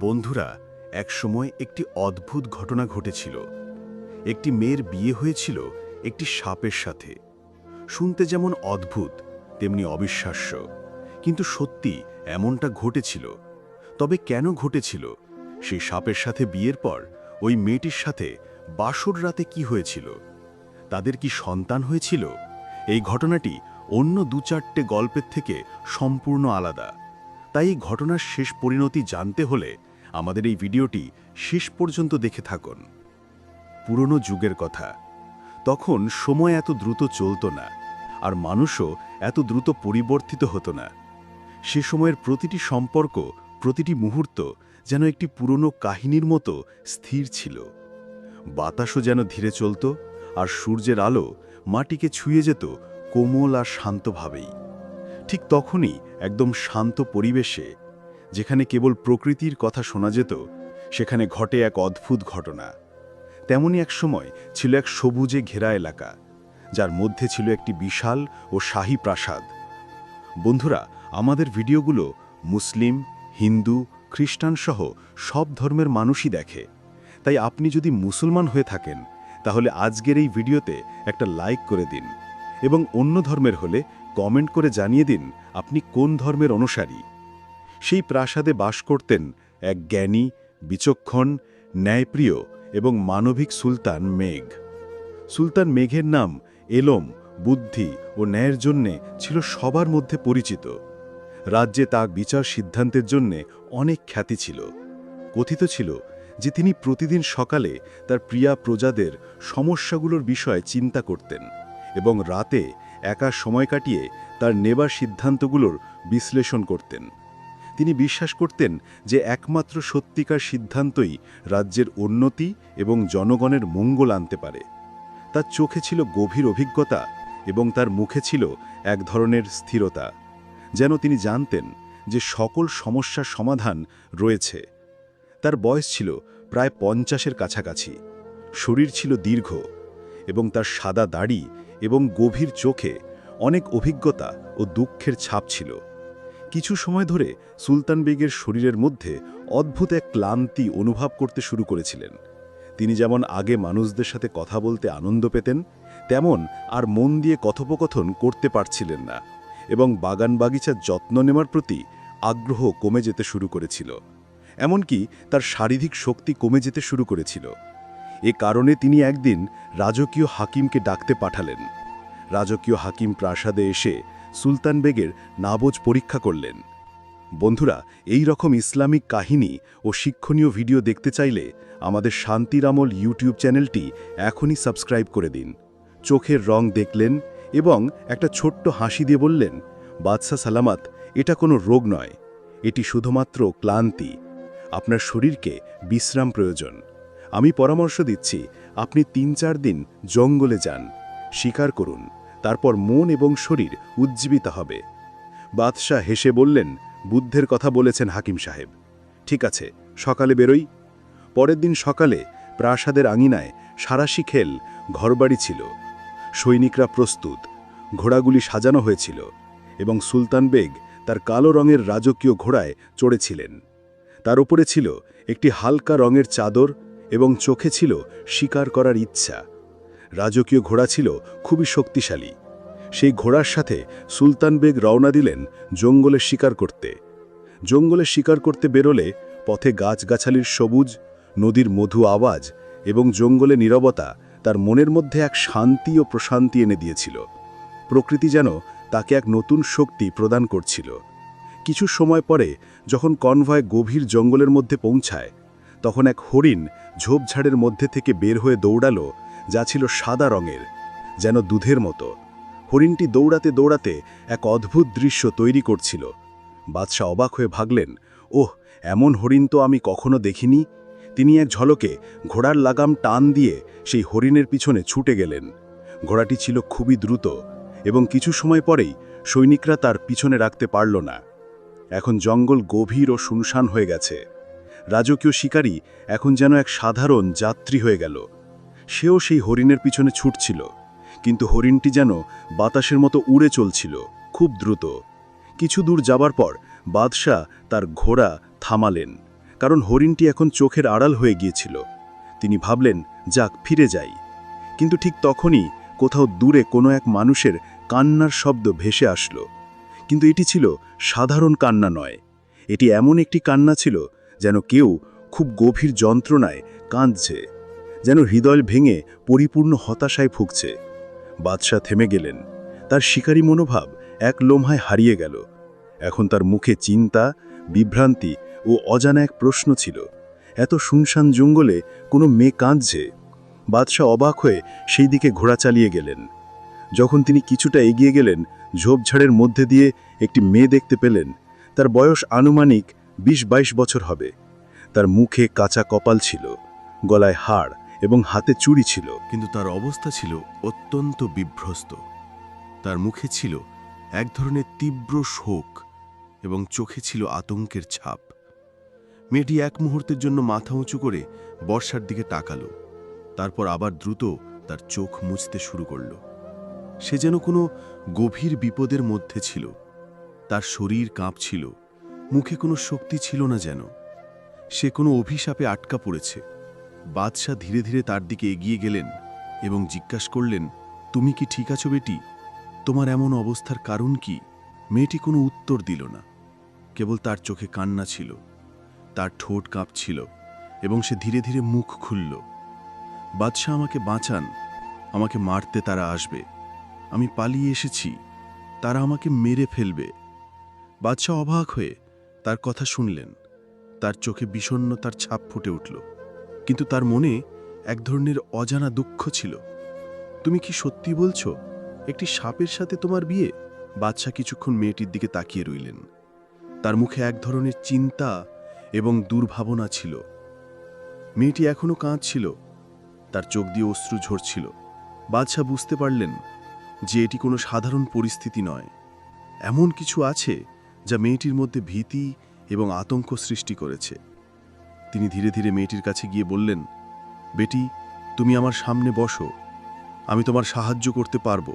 বন্ধুরা একসময় একটি অদ্ভুত ঘটনা ঘটেছিল। একটি মেয়ের বিয়ে হয়েছিল একটি সাপের সাথে। শুনতে যেমন অদ্ভুত, তেমনি অবিশ্বাস্য। কিন্তু সত্যি এমনটা ঘটেছিল। তবে কেন ঘটেছিল? সেই সাপের সাথে বিয়ের পর ওই মেয়েটির সাথে বাসর রাতে কি হয়েছিল? তাদের কি সন্তান হয়েছিল? এই ঘটনাটি অন্য দু গল্পের থেকে সম্পূর্ণ আলাদা। তাই এই ঘটনার শেষ পরিণতি জানতে হলে আমাদের এই ভিডিওটি শেষ পর্যন্ত দেখে থাকুন। পুরনো যুগের কথা। তখন সময় এত দ্রুত চলত না, আর মানুষও এত দ্রুত পরিবর্তিত হতো না। সে সময়ের প্রতিটি সম্পর্ক, প্রতিটি মুহূর্ত যেন একটি পুরনো কাহিনীর মতো স্থির ছিল। বাতাসও যেন ধীরে চলত, আর সূর্যের আলো মাটিকে ছুঁয়ে যেত কোমল আর শান্তভাবেই। ঠিক তখনই একদম শান্ত পরিবেশে যেখানে কেবল প্রকৃতির কথা শোনা যেত, সেখানে ঘটে এক অদ্ভুত ঘটনা। তেমনই এক সময় ছিল এক সবুজে ঘেরা এলাকা, যার মধ্যে ছিল একটি বিশাল ও শাহী প্রাসাদ। বন্ধুরা, আমাদের ভিডিওগুলো মুসলিম, হিন্দু, খ্রিস্টান সহ সব ধর্মের মানুষই দেখে। তাই আপনি যদি মুসলমান হয়ে থাকেন, তাহলে আজকের এই ভিডিওতে একটা লাইক করে দিন এবং অন্য ধর্মের হলে কমেন্ট করে জানিয়ে দিন আপনি কোন ধর্মের অনুসারী। সেই প্রাসাদে বাস করতেন এক জ্ঞানী, বিচক্ষণ, ন্যায়প্রিয় এবং মানবিক সুলতান মেঘ। সুলতান মেঘের নাম এলম, বুদ্ধি ও ন্যায়ের জন্যে ছিল সবার মধ্যে পরিচিত। রাজ্যে তার বিচার সিদ্ধান্তের জন্যে অনেক খ্যাতি ছিল। কথিত ছিল যে তিনি প্রতিদিন সকালে তার প্রিয়া প্রজাদের সমস্যাগুলোর বিষয়ে চিন্তা করতেন এবং রাতে একা সময় কাটিয়ে তার নেবার সিদ্ধান্তগুলোর বিশ্লেষণ করতেন। তিনি বিশ্বাস করতেন যে একমাত্র সত্যিকার সিদ্ধান্তই রাজ্যের উন্নতি এবং জনগণের মঙ্গল আনতে পারে। তার চোখে ছিল গভীর অভিজ্ঞতা এবং তার মুখে ছিল এক ধরনের স্থিরতা, যেন তিনি জানতেন যে সকল সমস্যার সমাধান রয়েছে। তার বয়স ছিল প্রায় পঞ্চাশের কাছাকাছি, শরীর ছিল দীর্ঘ এবং তার সাদা দাড়ি এবং গভীর চোখে অনেক অভিজ্ঞতা ও দুঃখের ছাপ ছিল। কিছু সময় ধরে সুলতান বেগের শরীরের মধ্যে অদ্ভুত এক ক্লান্তি অনুভব করতে শুরু করেছিলেন। তিনি যেমন আগে মানুষদের সাথে কথা বলতে আনন্দ পেতেন, তেমন আর মন দিয়ে কথোপকথন করতে পারছিলেন না এবং বাগান বাগিচার যত্ন নেওয়ার প্রতি আগ্রহ কমে যেতে শুরু করেছিল। এমনকি তার শারীরিক শক্তি কমে যেতে শুরু করেছিল। এ কারণে তিনি একদিন রাজকীয় হাকিমকে ডাকতে পাঠালেন। রাজকীয় হাকিম প্রাসাদে এসে সুলতান বেগের নাবোজ পরীক্ষা করলেন। বন্ধুরা, এই রকম ইসলামিক কাহিনী ও শিক্ষণীয় ভিডিও দেখতে চাইলে আমাদের শান্তিরামল ইউটিউব চ্যানেলটি এখনই সাবস্ক্রাইব করে দিন। চোখের রং দেখলেন এবং একটা ছোট্ট হাসি দিয়ে বললেন বাদশা সালামাত, এটা কোনো রোগ নয়। এটি শুধুমাত্র ক্লান্তি। আপনার শরীরকে বিশ্রাম প্রয়োজন। আমি পরামর্শ দিচ্ছি, আপনি তিন চার দিন জঙ্গলে যান। শিকার করুন। তারপর মন এবং শরীর উজ্জীবিত হবে। বাদশাহ হেসে বললেন, বুদ্ধের কথা বলেছেন হাকিম সাহেব। ঠিক আছে, সকালে বেরোই। পরের দিন সকালে প্রাসাদের আঙিনায় সারাশি খেল ঘরবাড়ি ছিল। সৈনিকরা প্রস্তুত, ঘোড়াগুলি সাজানো হয়েছিল এবং সুলতান বেগ তার কালো রঙের রাজকীয় ঘোড়ায় চড়েছিলেন। তার উপরে ছিল একটি হালকা রঙের চাদর এবং চোখে ছিল শিকার করার ইচ্ছা। রাজকীয় ঘোড়া ছিল খুবই শক্তিশালী। সেই ঘোড়ার সাথে সুলতান বেগ রওনা দিলেন জঙ্গলে শিকার করতে। জঙ্গলে শিকার করতে বেরোলে পথে গাছগাছালির সবুজ, নদীর মধু আওয়াজ এবং জঙ্গলে নীরবতা তার মনের মধ্যে এক শান্তি ও প্রশান্তি এনে দিয়েছিল। প্রকৃতি যেন তাকে এক নতুন শক্তি প্রদান করছিল। কিছু সময় পরে যখন কনভয় গভীর জঙ্গলের মধ্যে পৌঁছায়, তখন এক হরিণ ঝোপঝাড়ের মধ্যে থেকে বের হয়ে দৌড়ালো যা ছিল সাদা রঙের, যেন দুধের মতো। হরিণটি দৌড়াতে দৌড়াতে এক অদ্ভুত দৃশ্য তৈরি করছিল। বাদশাহ অবাক হয়ে ভাগলেন, ওহ, এমন হরিণ তো আমি কখনো দেখিনি। তিনি এক ঝলকে ঘোড়ার লাগাম টান দিয়ে সেই হরিণের পিছনে ছুটে গেলেন। ঘোড়াটি ছিল খুবই দ্রুত এবং কিছু সময় পরেই সৈনিকরা তার পিছনে রাখতে পারল না। এখন জঙ্গল গভীর ও শুনশান হয়ে গেছে। রাজকীয় শিকারী এখন যেন এক সাধারণ যাত্রী হয়ে গেল। সেও সেই হরিণের পিছনে ছুটছিল, কিন্তু হরিণটি যেন বাতাসের মতো উড়ে চলছিল, খুব দ্রুত। কিছু দূর যাবার পর বাদশাহ তার ঘোড়া থামালেন, কারণ হরিণটি এখন চোখের আড়াল হয়ে গিয়েছিল। তিনি ভাবলেন, যাক, ফিরে যাই। কিন্তু ঠিক তখনই কোথাও দূরে কোনো এক মানুষের কান্নার শব্দ ভেসে আসলো। কিন্তু এটি ছিল সাধারণ কান্না নয়, এটি এমন একটি কান্না ছিল যেন কেউ খুব গভীর যন্ত্রণায় কাঁদছে। যেন হৃদয় ভেঙে পরিপূর্ণ হতাশায় ভুগছে। বাদশাহ থেমে গেলেন। তার শিকারী মনোভাব এক লোমহায় হারিয়ে গেল। এখন তার মুখে চিন্তা, বিভ্রান্তি ও অজানা এক প্রশ্ন ছিল। এত শুনশান জঙ্গলে কোনো মেয়ে কাঁদছে। বাদশাহ অবাক হয়ে সেই দিকে ঘোড়া চালিয়ে গেলেন। যখন তিনি কিছুটা এগিয়ে গেলেন, ঝোপঝাড়ের মধ্যে দিয়ে একটি মেয়ে দেখতে পেলেন। তার বয়স আনুমানিক বিশ বাইশ বছর হবে। তার মুখে কাঁচা কপাল ছিল, গলায় হাড় এবং হাতে চুড়ি ছিল, কিন্তু তার অবস্থা ছিল অত্যন্ত বিভ্রস্ত। তার মুখে ছিল এক ধরনের তীব্র শোক এবং চোখে ছিল আতঙ্কের ছাপ। মেয়েটি এক মুহূর্তের জন্য মাথা উঁচু করে বর্ষার দিকে তাকালো, তারপর আবার দ্রুত তার চোখ মুছতে শুরু করল। সে যেন কোনো গভীর বিপদের মধ্যে ছিল। তার শরীর কাঁপছিল, মুখে কোনো শক্তি ছিল না যেন। সে কোনো অভিশাপে আটকা পড়েছে। বাদশাহ ধীরে ধীরে তার দিকে এগিয়ে গেলেন এবং জিজ্ঞাসা করলেন, তুমি কি ঠিক আছো বেটি? তোমার এমন অবস্থার কারণ কি? মেয়েটি কোনো উত্তর দিল না। কেবল তার চোখে কান্না ছিল, তার ঠোঁট কাঁপছিল এবং সে ধীরে ধীরে মুখ খুলল। বাদশাহ, আমাকে বাঁচান, আমাকে মারতে তারা আসবে। আমি পালিয়ে এসেছি, তারা আমাকে মেরে ফেলবে। বাদশাহ অবাক হয়ে তার কথা শুনলেন। তার চোখে বিষণ্ণতার ছাপ ফুটে উঠল। কিন্তু তার মনে এক ধরনের অজানা দুঃখ ছিল। তুমি কি সত্যি বলছো, একটি সাপের সাথে তোমার বিয়ে? বাদশাহ কিছুক্ষণ মেয়েটির দিকে তাকিয়ে রইলেন। তার মুখে এক ধরনের চিন্তা এবং দুর্ভাবনা ছিল। মেয়েটি এখনও কাঁদছিল। তার চোখ দিয়ে অশ্রু ঝরছিল। বাদশাহ বুঝতে পারলেন যে এটি কোনো সাধারণ পরিস্থিতি নয়। এমন কিছু আছে যা মেয়েটির মধ্যে ভীতি এবং আতঙ্ক সৃষ্টি করেছে। তিনি ধীরে ধীরে মেয়েটির কাছে গিয়ে বললেন, বেটি, তুমি আমার সামনে বসো। আমি তোমার সাহায্য করতে পারব।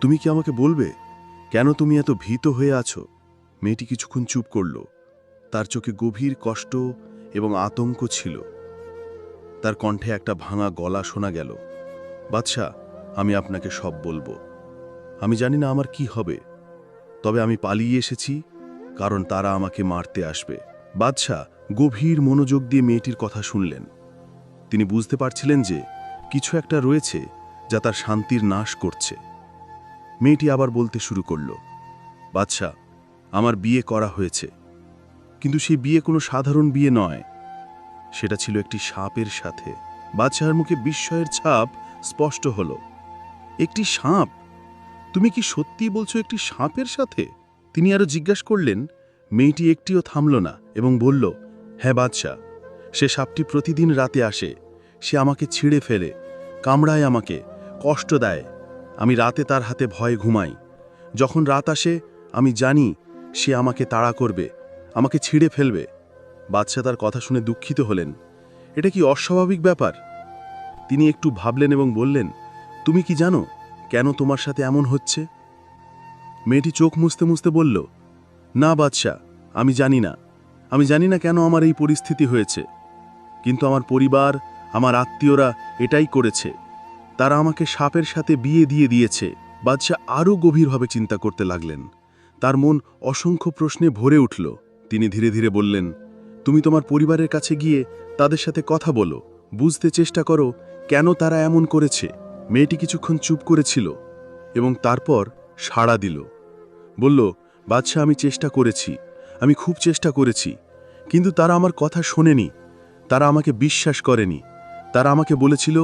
তুমি কি আমাকে বলবে, কেন তুমি এত ভীত হয়ে আছো? মেয়েটি কিছুক্ষণ চুপ করল। তার চোখে গভীর কষ্ট এবং আতঙ্ক ছিল। তার কণ্ঠে একটা ভাঙা গলা শোনা গেল, বাদশাহ, আমি আপনাকে সব বলব। আমি জানি না আমার কি হবে। তবে আমি পালিয়ে এসেছি, কারণ তারা আমাকে মারতে আসবে। বাদশাহ গভীর মনোযোগ দিয়ে মেয়েটির কথা শুনলেন। তিনি বুঝতে পারছিলেন যে কিছু একটা রয়েছে যা তার শান্তির নাশ করছে। মেয়েটি আবার বলতে শুরু করল বাদশাহ আমার বিয়ে করা হয়েছে। কিন্তু সেই বিয়ে কোনো সাধারণ বিয়ে নয়। সেটা ছিল একটি সাপের সাথে। বাদশাহের মুখে বিস্ময়ের ছাপ স্পষ্ট হল। একটি সাপ? তুমি কি সত্যি বলছো একটি সাপের সাথে? তিনি আরও জিজ্ঞাসা করলেন, মেয়েটি একটিও থামল না এবং বলল হ্যাঁ বাদশাহ, সে সাপটি প্রতিদিন রাতে আসে। সে আমাকে ছিঁড়ে ফেলে, কামড়ায় আমাকে, কষ্ট দেয়। আমি রাতে তার হাতে ভয়ে ঘুমাই। যখন রাত আসে, আমি জানি সে আমাকে তাড়া করবে, আমাকে ছিঁড়ে ফেলবে। বাদশাহ তার কথা শুনে দুঃখিত হলেন। এটা কি অস্বাভাবিক ব্যাপার? তিনি একটু ভাবলেন এবং বললেন, তুমি কি জানো কেন তোমার সাথে এমন হচ্ছে? মেয়েটি চোখ মুছতে মুছতে বলল, না বাদশাহ, আমি জানি না। আমি জানি না কেন আমার এই পরিস্থিতি হয়েছে, কিন্তু আমার পরিবার, আমার আত্মীয়রা এটাই করেছে। তারা আমাকে সাপের সাথে বিয়ে দিয়ে দিয়েছে। বাদশাহ আরও গভীরভাবে চিন্তা করতে লাগলেন। তার মন অসংখ্য প্রশ্নে ভরে উঠল। তিনি ধীরে ধীরে বললেন, তুমি তোমার পরিবারের কাছে গিয়ে তাদের সাথে কথা বলো। বুঝতে চেষ্টা করো কেন তারা এমন করেছে। মেয়েটি কিছুক্ষণ চুপ করেছিল এবং তারপর সাড়া দিল। বলল, বাদশাহ, আমি চেষ্টা করেছি। আমি খুব চেষ্টা করেছি, কিন্তু তারা আমার কথা শোনেনি, তারা আমাকে বিশ্বাস করেনি, তারা আমাকে বলেছিল,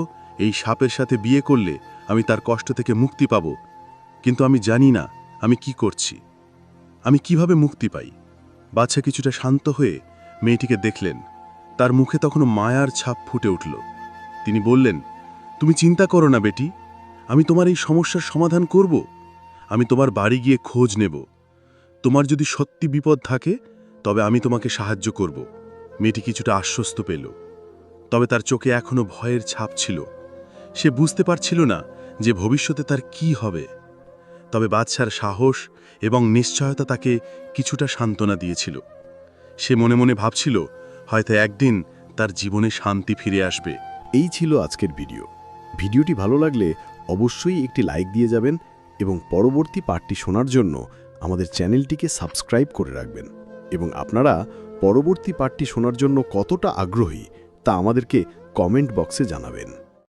এই সাপের সাথে বিয়ে করলে আমি তার কষ্ট থেকে মুক্তি পাব, কিন্তু আমি জানি না আমি কি করছি। আমি কীভাবে মুক্তি পাই? বাচ্চা কিছুটা শান্ত হয়ে মেয়েটিকে দেখলেন। তার মুখে তখনও মায়ার ছাপ ফুটে উঠল। তিনি বললেন, তুমি চিন্তা করো না, বেটি। আমি তোমার এই সমস্যার সমাধান করব। আমি তোমার বাড়ি গিয়ে খোঁজ নেব। তোমার যদি সত্যি বিপদ থাকে, তবে আমি তোমাকে সাহায্য করব। মেয়েটি কিছুটা আশ্বস্ত পেল। তবে তার চোখে এখনও ভয়ের ছাপ ছিল। সে বুঝতে পারছিল না যে ভবিষ্যতে তার কি হবে। তবে বাদশার সাহস এবং নিশ্চয়তা তাকে কিছুটা সান্ত্বনা দিয়েছিল। সে মনে মনে ভাবছিল, হয়তো একদিন তার জীবনে শান্তি ফিরে আসবে। এই ছিল আজকের ভিডিও। ভিডিওটি ভালো লাগলে অবশ্যই একটি লাইক দিয়ে যাবেন এবং পরবর্তী পার্টটি শোনার জন্য আমাদের চ্যানেলটিকে সাবস্ক্রাইব করে রাখবেন এবং আপনারা পরবর্তী পাঠটি শোনার জন্য কতটা আগ্রহী তা আমাদেরকে কমেন্ট বক্সে জানাবেন।